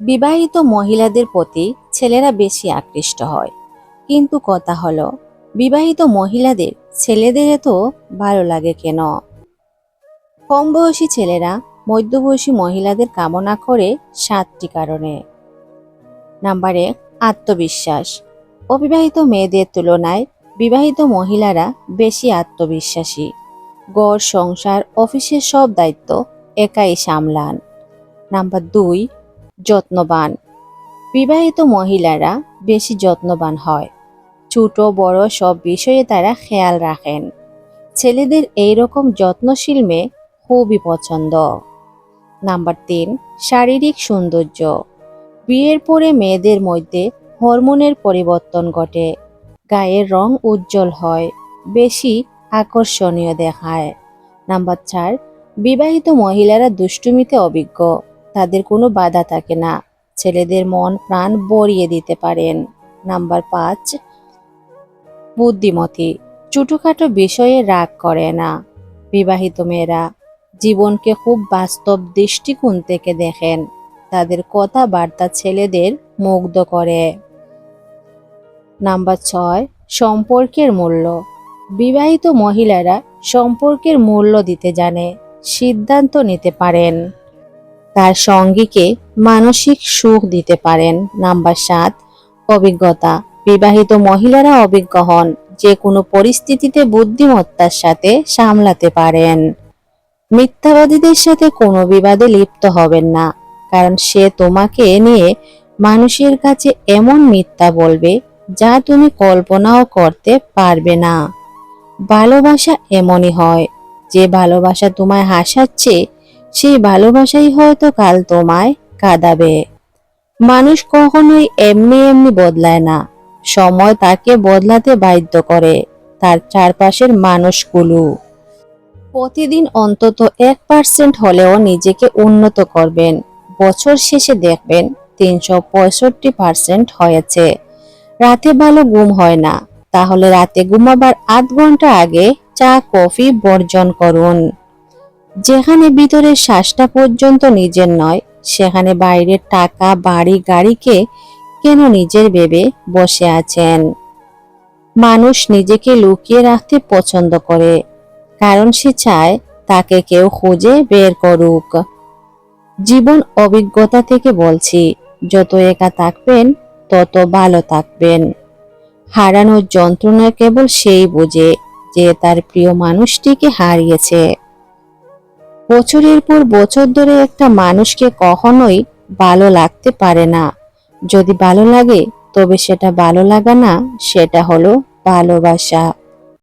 বিবাহিত মহিলাদের প্রতি ছেলেরা বেশি আকৃষ্ট হয়। কিন্তু কথা হলো, বিবাহিত মহিলাদের ছেলেদের এত ভালো লাগে কেন? কম বয়সী ছেলেরা মধ্যবয়সী মহিলাদের কামনা করে সাতটি কারণে। নাম্বার এক, আত্মবিশ্বাস। অবিবাহিত মেয়েদের তুলনায় বিবাহিত মহিলারা বেশি আত্মবিশ্বাসী। গড় সংসার, অফিসের সব দায়িত্ব একাই সামলান। নাম্বার দুই যত্নবান। বিবাহিত মহিলারা বেশি যত্নবান হয়। ছোট, বড় সব বিষয়ে তারা খেয়াল রাখেন। ছেলেদের এই রকম যত্নশীল মেয়ে খুবই পছন্দ। নাম্বার তিন, শারীরিক সৌন্দর্য। বিয়ের পরে মেয়েদের মধ্যে হরমোনের পরিবর্তন ঘটে। গায়ের রং উজ্জ্বল হয়, বেশি আকর্ষণীয় দেখায়। নাম্বার চার, বিবাহিত মহিলারা দুষ্টুমিতে অভিজ্ঞ। তাদের কোনো বাধা থাকে না। ছেলেদের মন, প্রাণ বরিয়ে দিতে পারেন। নাম্বার পাঁচ, বুদ্ধিমতী। ছোটোখাটো বিষয়ে রাগ করে না। বিবাহিত মেয়েরা জীবনকে খুব বাস্তব দৃষ্টিকোণ থেকে দেখেন। তাদের কথাবার্তা ছেলেদের মুগ্ধ করে। নাম্বার ছয়, সম্পর্কের মূল্য। বিবাহিত মহিলারা সম্পর্কের মূল্য দিতে জানে, সিদ্ধান্ত নিতে পারেন। তার সঙ্গীকে মানসিক সুখ দিতে পারেন। নাম্বার সাত, অভিজ্ঞতা। বিবাহিত মহিলারা অভিজ্ঞ হন, যে কোনো পরিস্থিতিতে বুদ্ধিমত্তার সাথে সামলাতে পারেন। মিথ্যাবাদীদের সাথে কোনো বিবাদে লিপ্ত হবেন না, কারণ সে তোমাকে নিয়ে মানুষের কাছে এমন মিথ্যা বলবে, যা তুমি কল্পনাও করতে পারবে না। ভালোবাসা এমনই হয়, যে ভালোবাসা তোমায় হাসাচ্ছে সেই ভালোবাসাই হয়তো কাল তোমায় কাঁদাবে। মানুষ কখনোই এমনি এমনি বদলায় না। সময় তাকে বদলাতে বাধ্য করে, তার চারপাশের মানুষগুলো। প্রতিদিন অন্তত এক পার্সেন্ট হলেও নিজেকে উন্নত করবেন। বছর শেষে দেখবেন তিনশো পঁয়ষট্টি পার্সেন্ট হয়েছে। রাতে ভালো ঘুম হয় না। তাহলে রাতে ঘুমাবার আধ ঘণ্টা আগে চা, কফি বর্জন করুন। যেখানে ভিতরের শ্বাসটা পর্যন্ত নিজের নয়, সেখানে বাইরের টাকা, বাড়ি, গাড়িকে কেন নিজের ভেবে বসে আছেন? মানুষ নিজেকে লুকিয়ে রাখতে পছন্দ করে, কারণ সে চায় তাকে কেউ খুঁজে বের করুক। জীবন অভিজ্ঞতা থেকে বলছি, যত একা থাকবেন, তত ভালো থাকবেন। হারানোর যন্ত্রণা কেবল সেই বোঝে যে তার প্রিয় মানুষটিকে হারিয়েছে। বছরের পর বছর ধরে একটা মানুষকে কখনোই ভালো লাগতে পারে না। যদি ভালো লাগে, তবে সেটা ভালো লাগা না, সেটা হলো ভালোবাসা।